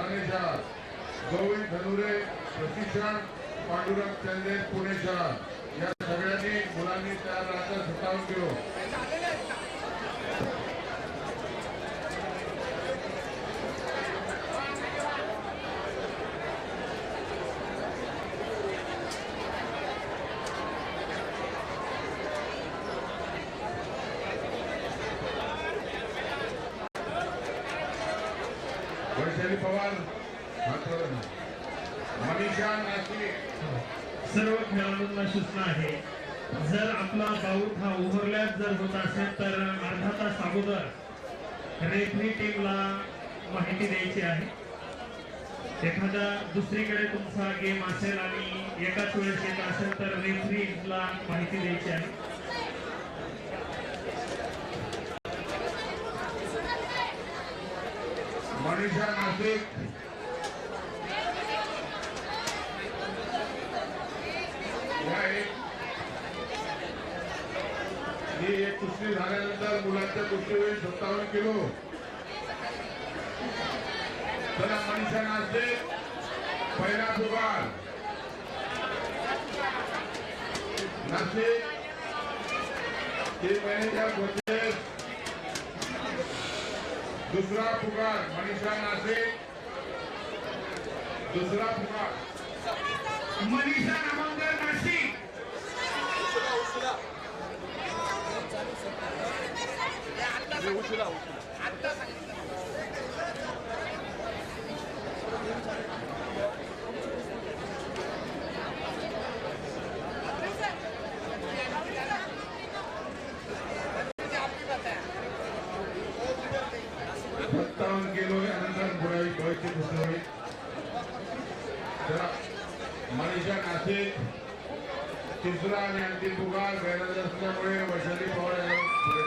ठाणे शहर गौरी धनुरे प्रशिक्षण पांडुरंग चंदे पुणे शहर. या सगळ्यांनी मुलांनी त्या राहतात सत्तावन्न घेऊ वैशाली पवार मनीषा नाशिक सर्व खेळाडूंना सूचना आहे. जर आपला बाऊट हा ओव्हरलॅप जर होत असेल तर अर्धा तास अगोदर रेफरी टीमला माहिती द्यायची आहे. एखादा दुसरीकडे तुमचा गेम असेल आणि एकाच वेळेस येत असेल तर रेफरीला माहिती द्यायची आहे. मनीषा नाशिक. ही एक कुस्ती झाल्यानंतर मुलांच्या कुस्ती होईल सत्तावन्न किलो. चला मनीषा नाशिक. पहिला पुकार नाशिक. टीम महिन्याच्या कोचेस दुसरा पुकार मनीषा नाशिक दुसरा पुकार मनीषा नामांकर नाशिक. सत्तावन्न किलो अनंतर बुराई डोळ्याची पुस्तके मनीषा कासे तिसरा आणि अंतिम पुकार गैरहजर असल्यामुळे वैशाली पवार